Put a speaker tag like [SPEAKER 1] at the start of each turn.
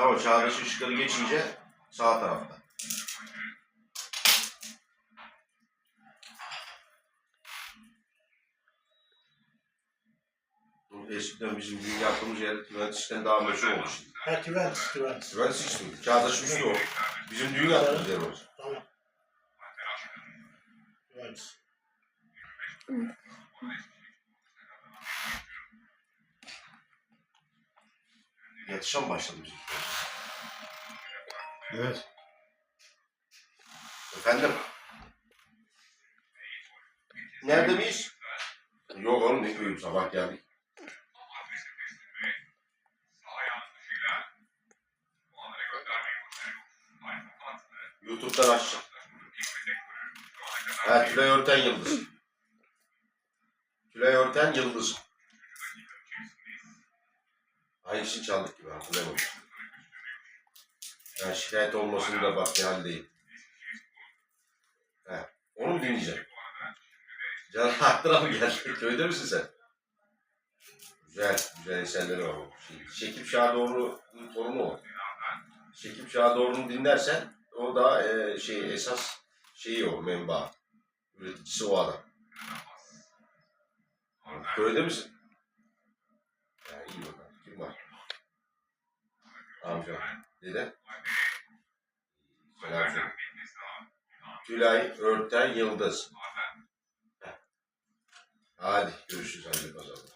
[SPEAKER 1] Tamam çağdaş ışıkları geçince sağ tarafta. Eskiden bizim düğün yaptığımız yer Tüventis'ten daha meşhur olmuş.
[SPEAKER 2] Ha Tüvent, Tüvent.
[SPEAKER 1] Tüventis mi? Çağdaş ışığı yok. Bizim düğün yaptığımız yer orası.
[SPEAKER 2] Tamam. Tüvent.
[SPEAKER 1] Yatışa mı başladı bizim?
[SPEAKER 3] Evet.
[SPEAKER 1] Efendim? Nerede miyiz? Yok oğlum ne köyüm sabah geldik. YouTube'dan açacağım. Ha Tülay Örten Yıldız. Tülay Örten Yıldız. Hangisini çaldık gibi hatırlayamadım. Yani şikayet olmasın da bak ne haldeyim. He, onu mu dinleyeceğim? Can Aktıra mı geldi? Köyde misin sen? Güzel, güzel eserleri var. Şey, Şekip Şadoğlu'nun torunu o. Şekip Şadoğlu'nu dinlersen o da e, şey esas şeyi o menba. Üreticisi o adam. Köyde misin? Ya iyi bakalım. Kim var? Amca. Dede. Söyle. Tülay Örten Yıldız. Hadi görüşürüz. Hadi pazarda.